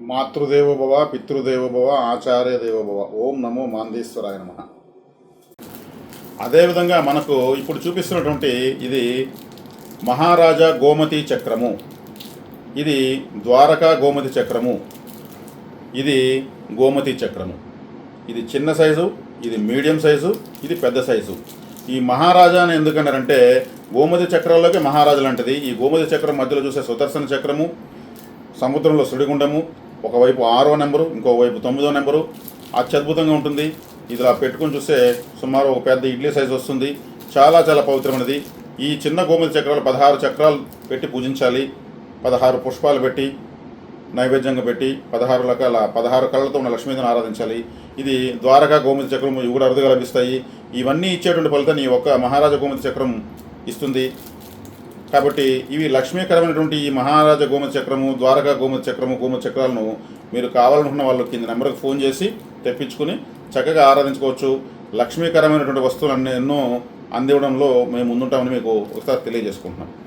మాతృదేవోభవ భవ భవ ఆచార్య దేవోభవ ఓం నమో మాందేశ్వరాయ నమ. అదేవిధంగా మనకు ఇప్పుడు చూపిస్తున్నటువంటి ఇది మహారాజా గోమతి చక్రము. ఇది ద్వారకా గోమతి చక్రము. ఇది గోమతి చక్రము. ఇది చిన్న సైజు ఇది మీడియం సైజు ఇది పెద్ద సైజు. ఈ మహారాజా అని ఎందుకన్నారంటే గోమతి చక్రాల్లోకి మహారాజు లాంటిది. ఈ గోమతి చక్రం మధ్యలో చూసే సుదర్శన చక్రము సముద్రంలో సుడిగుండము ఒకవైపు ఆరో నెంబరు ఇంకోవైపు తొమ్మిదో నెంబరు. అత్యద్భుతంగా ఉంటుంది. ఇది ఇలా పెట్టుకొని చూస్తే సుమారు ఒక పెద్ద ఇడ్లీ సైజు వస్తుంది. చాలా చాలా పవిత్రమైనది. ఈ చిన్న గోమతి చక్రాలు పదహారు చక్రాలు పెట్టి పూజించాలి. పదహారు పుష్పాలు పెట్టి నైవేద్యంగా పెట్టి పదహారు రకాల పదహారు కళ్ళతో ఉన్న లక్ష్మీదేవిని ఆరాధించాలి. ఇది ద్వారకా గోమతి చక్రం ఇవి కూడా అరుదుగా లభిస్తాయి. ఇవన్నీ ఇచ్చేటువంటి ఫలితాన్ని ఈ ఒక్క మహారాజా గోమతి చక్రం ఇస్తుంది. కాబట్టి ఇవి లక్ష్మీకరమైనటువంటి ఈ మహారాజ గోమ చక్రము ద్వారకా గోమ చక్రము గోమ చక్రాలను మీరు కావాలనుకున్న వాళ్ళు కింద నెంబర్కి ఫోన్ చేసి తెప్పించుకుని చక్కగా ఆరాధించుకోవచ్చు. లక్ష్మీకరమైనటువంటి వస్తువులన్నీ ఎన్నో అందివ్వడంలో మేము ముందుంటామని మీకు ఒకసారి తెలియజేసుకుంటున్నాం.